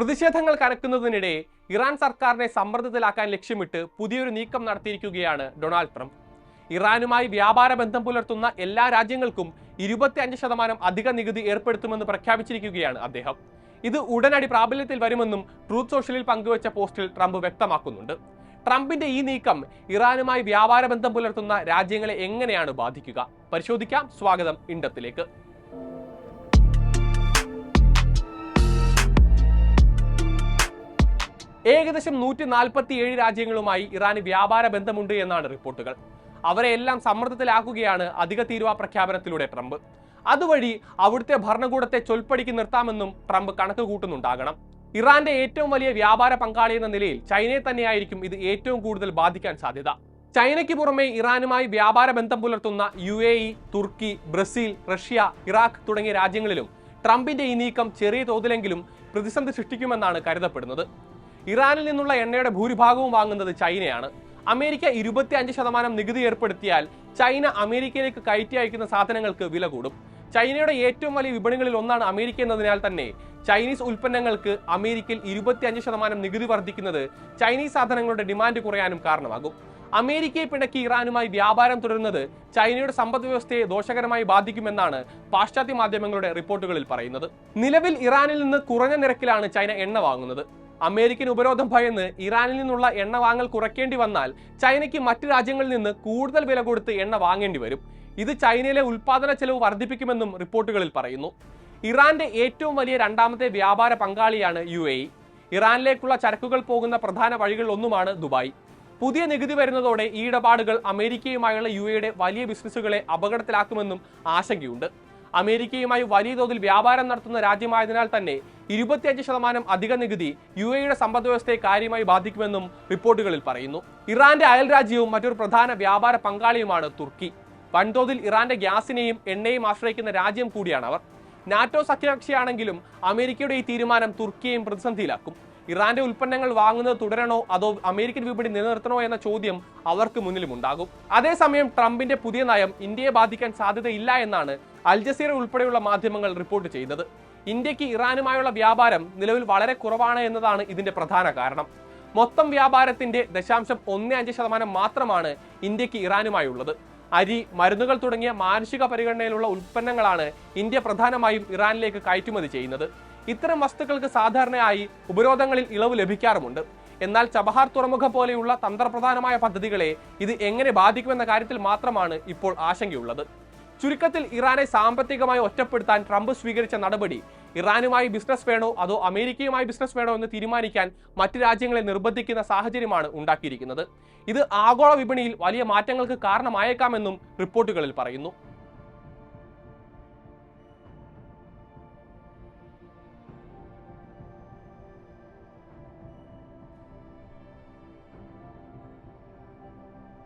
പ്രതിഷേധങ്ങൾ കനക്കുന്നതിനിടെ ഇറാൻ സർക്കാരിനെ സമ്മർദ്ദത്തിലാക്കാൻ ലക്ഷ്യമിട്ട് പുതിയൊരു നീക്കം നടത്തിയിരിക്കുകയാണ് ഡൊണാൾഡ് ട്രംപ്. ഇറാനുമായി വ്യാപാര ബന്ധം പുലർത്തുന്ന എല്ലാ രാജ്യങ്ങൾക്കും ഇരുപത്തിയഞ്ച് ശതമാനം അധിക നികുതി ഏർപ്പെടുത്തുമെന്ന് പ്രഖ്യാപിച്ചിരിക്കുകയാണ് അദ്ദേഹം. ഇത് ഉടനടി പ്രാബല്യത്തിൽ വരുമെന്നും ട്രൂത്ത് സോഷ്യലിൽ പങ്കുവച്ച പോസ്റ്റിൽ ട്രംപ് വ്യക്തമാക്കുന്നുണ്ട്. ട്രംപിന്റെ ഈ നീക്കം ഇറാനുമായി വ്യാപാര ബന്ധം പുലർത്തുന്ന രാജ്യങ്ങളെ എങ്ങനെയാണ് ബാധിക്കുക? പരിശോധിക്കാം. സ്വാഗതം ഇണ്ടത്തിലേക്ക് ഏകദേശം നൂറ്റി നാൽപ്പത്തി ഏഴ് രാജ്യങ്ങളുമായി ഇറാന് വ്യാപാര ബന്ധമുണ്ട് എന്നാണ് റിപ്പോർട്ടുകൾ. അവരെ എല്ലാം സമ്മർദ്ദത്തിലാക്കുകയാണ് അധിക തീരുവ പ്രഖ്യാപനത്തിലൂടെ ട്രംപ്. അതുവഴി അവിടുത്തെ ഭരണകൂടത്തെ ചൊൽപ്പടിക്ക് നിർത്താമെന്നും ട്രംപ് കണക്ക് കൂട്ടുന്നുണ്ടാകണം. ഇറാന്റെ ഏറ്റവും വലിയ വ്യാപാര പങ്കാളി എന്ന നിലയിൽ ചൈനയെ തന്നെയായിരിക്കും ഇത് ഏറ്റവും കൂടുതൽ ബാധിക്കാൻ സാധ്യത. ചൈനയ്ക്ക് പുറമെ ഇറാനുമായി വ്യാപാര ബന്ധം പുലർത്തുന്ന യു എ ഇ തുർക്കി ബ്രസീൽ റഷ്യ ഇറാഖ് തുടങ്ങിയ രാജ്യങ്ങളിലും ട്രംപിന്റെ ഈ നീക്കം ചെറിയ തോതിലെങ്കിലും പ്രതിസന്ധി സൃഷ്ടിക്കുമെന്നാണ് കരുതപ്പെടുന്നത്. ഇറാനിൽ നിന്നുള്ള എണ്ണയുടെ ഭൂരിഭാഗവും വാങ്ങുന്നത് ചൈനയാണ്. അമേരിക്ക ഇരുപത്തി അഞ്ച് ശതമാനം നികുതി ഏർപ്പെടുത്തിയാൽ ചൈന അമേരിക്കയിലേക്ക് കയറ്റി അയക്കുന്ന സാധനങ്ങൾക്ക് വില കൂടും. ചൈനയുടെ ഏറ്റവും വലിയ വിപണികളിൽ ഒന്നാണ് അമേരിക്ക എന്നതിനാൽ തന്നെ ചൈനീസ് ഉൽപ്പന്നങ്ങൾക്ക് അമേരിക്കയിൽ ഇരുപത്തി അഞ്ച് ശതമാനം നികുതി വർദ്ധിക്കുന്നത് ചൈനീസ് സാധനങ്ങളുടെ ഡിമാൻഡ് കുറയാനും കാരണമാകും. അമേരിക്കയെ പിണക്കി ഇറാനുമായി വ്യാപാരം തുടരുന്നത് ചൈനയുടെ സമ്പദ് വ്യവസ്ഥയെ ദോഷകരമായി ബാധിക്കുമെന്നാണ് പാശ്ചാത്യ മാധ്യമങ്ങളുടെ റിപ്പോർട്ടുകളിൽ പറയുന്നത്. നിലവിൽ ഇറാനിൽ നിന്ന് കുറഞ്ഞ നിരക്കിലാണ് ചൈന എണ്ണ വാങ്ങുന്നത്. അമേരിക്കൻ ഉപരോധം ഭയന്ന് ഇറാനിൽ നിന്നുള്ള എണ്ണ വാങ്ങൽ കുറയ്ക്കേണ്ടി വന്നാൽ ചൈനയ്ക്ക് മറ്റ് രാജ്യങ്ങളിൽ നിന്ന് കൂടുതൽ വില കൊടുത്ത് എണ്ണ വാങ്ങേണ്ടി വരും. ഇത് ചൈനയിലെ ഉൽപാദന ചെലവ് വർദ്ധിപ്പിക്കുമെന്നും റിപ്പോർട്ടുകളിൽ പറയുന്നു. ഇറാന്റെ ഏറ്റവും വലിയ രണ്ടാമത്തെ വ്യാപാര പങ്കാളിയാണ് യു എ ഇറാനിലേക്കുള്ള ചരക്കുകൾ പോകുന്ന പ്രധാന വഴികളിൽ ഒന്നുമാണ് ദുബായ്. പുതിയ നികുതി വരുന്നതോടെ ഈ ഇടപാടുകൾ അമേരിക്കയുമായുള്ള യു എയുടെ വലിയ ബിസിനസ്സുകളെ അപകടത്തിലാക്കുമെന്നും ആശങ്കയുണ്ട്. അമേരിക്കയുമായി വലിയ തോതിൽ വ്യാപാരം നടത്തുന്ന രാജ്യമായതിനാൽ തന്നെ ഇരുപത്തിയഞ്ച് ശതമാനം അധിക നികുതി യു എയുടെ സമ്പദ് വ്യവസ്ഥയെ കാര്യമായി ബാധിക്കുമെന്നും റിപ്പോർട്ടുകളിൽ പറയുന്നു. ഇറാന്റെ അയൽ രാജ്യവും മറ്റൊരു പ്രധാന വ്യാപാര പങ്കാളിയുമാണ് തുർക്കി. വൻതോതിൽ ഇറാന്റെ ഗ്യാസിനെയും എണ്ണയും ആശ്രയിക്കുന്ന രാജ്യം കൂടിയാണ് അവർ നാറ്റോ സഖ്യകക്ഷിയാണെങ്കിലും അമേരിക്കയുടെ ഈ തീരുമാനം തുർക്കിയെയും പ്രതിസന്ധിയിലാക്കും. ഇറാന്റെ ഉൽപ്പന്നങ്ങൾ വാങ്ങുന്നത് തുടരണോ അതോ അമേരിക്കൻ വിപണി നിലനിർത്തണോ എന്ന ചോദ്യം അവർക്ക് മുന്നിലും ഉണ്ടാകും അതേസമയം ട്രംപിന്റെ പുതിയ നയം ഇന്ത്യയെ ബാധിക്കാൻ സാധ്യതയില്ല എന്നാണ് അൽജസീറ ഉൾപ്പെടെയുള്ള മാധ്യമങ്ങൾ റിപ്പോർട്ട് ചെയ്തത്. ഇന്ത്യയ്ക്ക് ഇറാനുമായുള്ള വ്യാപാരം നിലവിൽ വളരെ കുറവാണ് എന്നതാണ് ഇതിന്റെ പ്രധാന കാരണം. മൊത്തം വ്യാപാരത്തിന്റെ ദശാംശം ഒന്ന് അഞ്ച് ശതമാനം മാത്രമാണ് ഇന്ത്യയ്ക്ക് ഇറാനുമായുള്ളത്. അരി മരുന്നുകൾ തുടങ്ങിയ മാനുഷിക പരിഗണനയിലുള്ള ഉൽപ്പന്നങ്ങളാണ് ഇന്ത്യ പ്രധാനമായും ഇറാനിലേക്ക് കയറ്റുമതി ചെയ്യുന്നത്. ഇത്തരം വസ്തുക്കൾക്ക് സാധാരണയായി ഉപരോധങ്ങളിൽ ഇളവ് ലഭിക്കാറുമുണ്ട്. എന്നാൽ ചബഹാർ തുറമുഖം പോലെയുള്ള തന്ത്രപ്രധാനമായ പദ്ധതികളെ ഇത് എങ്ങനെ ബാധിക്കുമെന്ന കാര്യത്തിൽ മാത്രമാണ് ഇപ്പോൾ ആശങ്കയുള്ളത്. ചുരുക്കത്തിൽ ഇറാനെ സാമ്പത്തികമായി ഒറ്റപ്പെടുത്താൻ ട്രംപ് സ്വീകരിച്ച നടപടി ഇറാനുമായി ബിസിനസ് വേണോ അതോ അമേരിക്കയുമായി ബിസിനസ് വേണോ എന്ന് തീരുമാനിക്കാൻ മറ്റ് രാജ്യങ്ങളെ നിർബന്ധിക്കുന്ന സാഹചര്യമാണ് ഉണ്ടാക്കിയിരിക്കുന്നത്. ഇത് ആഗോള വിപണിയിൽ വലിയ മാറ്റങ്ങൾക്ക് കാരണമായേക്കാമെന്നും റിപ്പോർട്ടുകളിൽ പറയുന്നു.